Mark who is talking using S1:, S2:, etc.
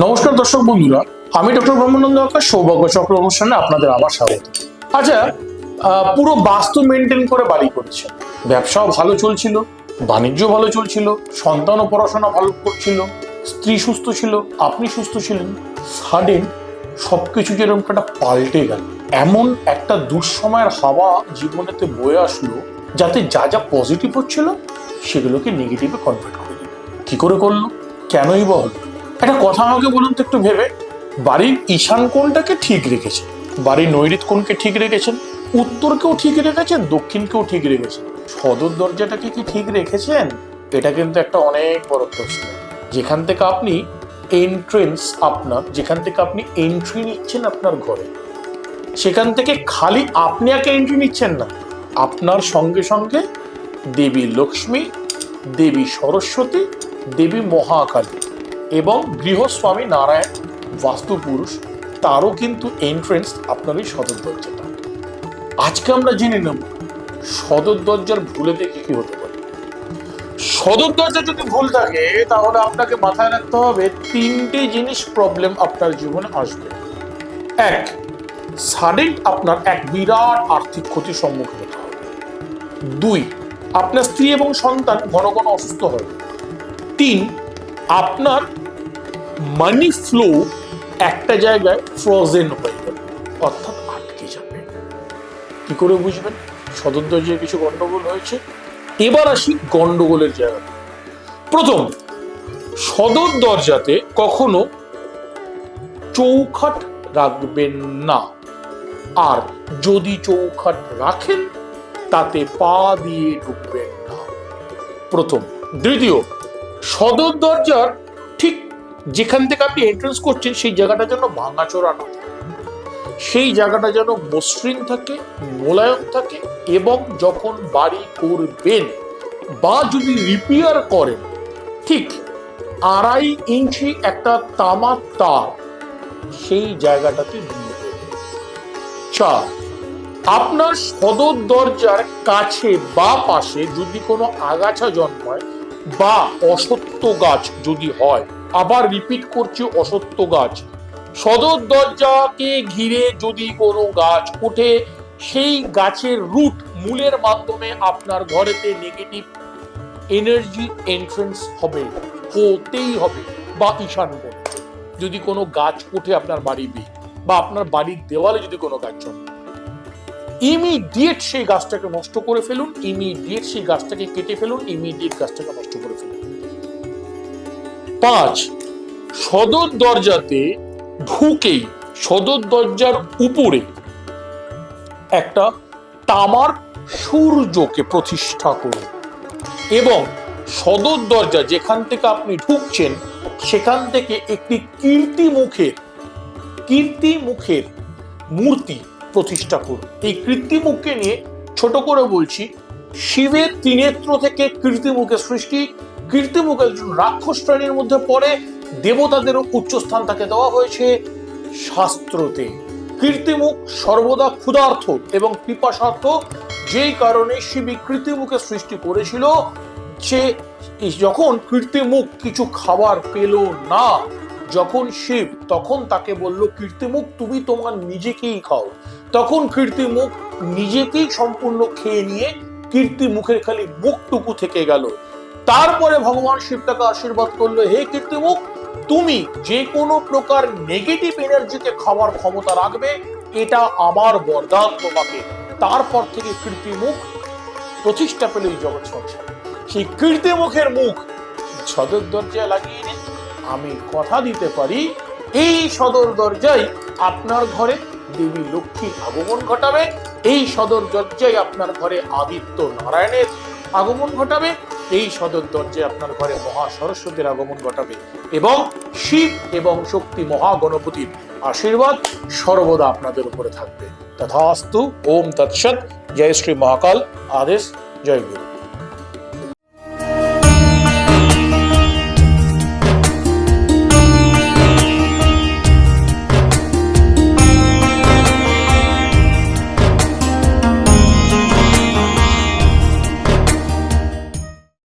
S1: নমস্কার দর্শক বন্ধুরা, আমি ডক্টর ব্রহ্মানন্দ আকাশ, সৌভাগ্য চক্র অনুষ্ঠানে আপনাদের আবার স্বাগত। আচ্ছা পুরো বাস্তু মেনটেন করে বাড়ি করছে। ব্যবসাও ভালো চলছিল বাণিজ্য ভালো চলছিল সন্তানও পড়াশোনা ভালো করছিল, স্ত্রী সুস্থ ছিল, আপনি সুস্থ ছিলেন। সাডেন সব কিছু যেরকম একটা পাল্টে গেল। এমন একটা দুঃসময়ের হাওয়া জীবনেতে বয়ে আসলো, যাতে যা যা পজিটিভ হচ্ছিল, সেগুলোকে নেগেটিভে কনভার্ট করে দিল। কি করে করল? কেনই বা হলো? একটা কথা আমাকে বলুন তো একটু ভেবে। বাড়ির ঈশান কোণটাকে ঠিক রেখেছেন। বাড়ির নৈরিত কোণকে ঠিক রেখেছেন। উত্তরকেও ঠিক রেখেছেন, দক্ষিণকেও ঠিক রেখেছেন। সদর দরজাটাকে কি ঠিক রেখেছেন? এটা কিন্তু একটা অনেক বড় প্রশ্ন। যেখান থেকে আপনি এন্ট্রেন্স আপনার, যেখান থেকে আপনি এন্ট্রি নিচ্ছেন আপনার ঘরে, সেখান থেকে খালি আপনি একা এন্ট্রি নিচ্ছেন না। আপনার সঙ্গে সঙ্গে দেবী লক্ষ্মী, দেবী সরস্বতী, দেবী মহাকালী। এবং গৃহস্বামী নারায়ণ, বাস্তুপুরুষ, তারও কিন্তু এন্ট্রেন্স আপনার সদর দরজাটা। আজকে আমরা জেনে নেব, সদর দরজার ভুলে দেখে কি হতে পারে। সদর দরজা যদি ভুল থাকে, তাহলে আপনাকে মাথায় রাখতে হবে, তিনটে জিনিস প্রবলেম আপনার জীবনে আসবে। এক সাডেন আপনার এক বিরাট আর্থিক ক্ষতির সম্মুখীন হতে হবে। দুই, আপনার স্ত্রী এবং সন্তান ঘন ঘন অসুস্থ হবে তিন, আপনার মানি ফ্লো একটা জায়গায় ফ্রোজেন হয়ে যাবে অর্থাৎ আটকে যাবে। কি করে বুঝবেন? সদর দরজায় কিছু গন্ডগোল হয়েছে। এবার আসি গন্ডগোলের জায়গা প্রথম, সদর দরজাতে কখনো চৌখাট রাখবেন না। আর যদি চৌখাট রাখেন, তাতে পা দিয়ে ঢুকবেন না। প্রথম। দ্বিতীয়, সদর দরজার যেখান থেকে আপনি এন্ট্রেন্স করছেন, সেই জায়গাটা যেন ভাঙাচোরা না সেই জায়গাটা যেন মসৃণ থাকে, মোলায়েম থাকে এবং যখন বাড়ি করবেন বা যদি রিপেয়ার করেন, ঠিক আড়াই ইঞ্চি একটা তামার তার সেই জায়গাটাতে দিয়ে চার, আপনার সদর দরজার কাছে বা পাশে যদি কোনো আগাছা জন্মায় বা অসত্য গাছ যদি হয় আবার রিপিট করছে অসত্য গাছ। সদর দরজাকে ঘিরে যদি কোনো গাছ ওঠে, সেই গাছের রুট মূলের মাধ্যমে আপনার ঘরেতে নেগেটিভ এনার্জি এন্ট্রেন্স হবে, হতেই হবে বা ঈশান যদি কোনো গাছ উঠে আপনার বাড়ি বে বা আপনার বাড়ির দেওয়ালে যদি কোনো গাছ জন্মে। ইমিডিয়েট সেই গাছটাকে নষ্ট করে ফেলুন ইমিডিয়েট সেই গাছটাকে কেটে ফেলুন ইমিডিয়েট গাছটাকে নষ্ট করে ফেলুন। পাঁচ, সদর দরজাতে ঢুকেই, সদর দরজার উপরে একটা তামার সূর্যকে প্রতিষ্ঠা করুন। এবং সদর দরজা যেখান থেকে আপনি ঢুকছেন, সেখান থেকে একটি কীর্তি মুখের কীর্তি মুখের মূর্তি প্রতিষ্ঠা করুন। এই কৃত্রিমুখকে নিয়ে ছোট করে বলছি, শিবের ত্রিনেত্র থেকে কীর্তিমুখের সৃষ্টি কীর্তিমুখ একজন রাক্ষস শ্রেণির মধ্যে পড়ে। দেবতাদেরও উচ্চস্থান তাকে দেওয়া হয়েছে শাস্ত্রতে। কীর্তিমুখ সর্বদা ক্ষুধার্থ এবং পিপাসার্থ যেই কারণে শিবী কৃত্রিমুখের সৃষ্টি করেছিল সে যখন কীর্তিমুখ কিছু খাবার পেল না, যখন শিব তখন তাকে বলল কীর্তিমুখ তুমি তোমার নিজেকেই খাও। তখন কীর্তিমুখ নিজেকেই সম্পূর্ণ খেয়ে নিয়ে কীর্তিমুখের খালি মুখটুকু থেকে গেল। তারপরে ভগবান শিব তাকে আশীর্বাদ করল, হে কীর্তিমুখ, তুমি যে কোনো প্রকার নেগেটিভ এনার্জিকে খাওয়ার ক্ষমতা রাখবে, এটা আমার বরদান তোমাকে। তারপর থেকে কীর্তিমুখ প্রতিষ্ঠা পেল এই জগৎ সংসার। সেই কীর্তিমুখের মুখ সদর দরজায় লাগিয়ে নিন আমি কথা দিতে পারি, এই সদর দরজায় আপনার ঘরে দেবী লক্ষ্মীর আগমন ঘটাবে, এই সদর দরজায় আপনার ঘরে আদিত্য নারায়ণের আগমন ঘটাবে এই সদর দরজায় আপনার ঘরে মহা সরস্বতীর আগমন ঘটাবে এবং শিব এবং শক্তি মহাগণপতির আশীর্বাদ সর্বদা আপনাদের উপরে থাকবে। তথা অস্তু ওম তৎসৎ, জয় শ্রী মহাকাল, আদেশ, জয় গুরু।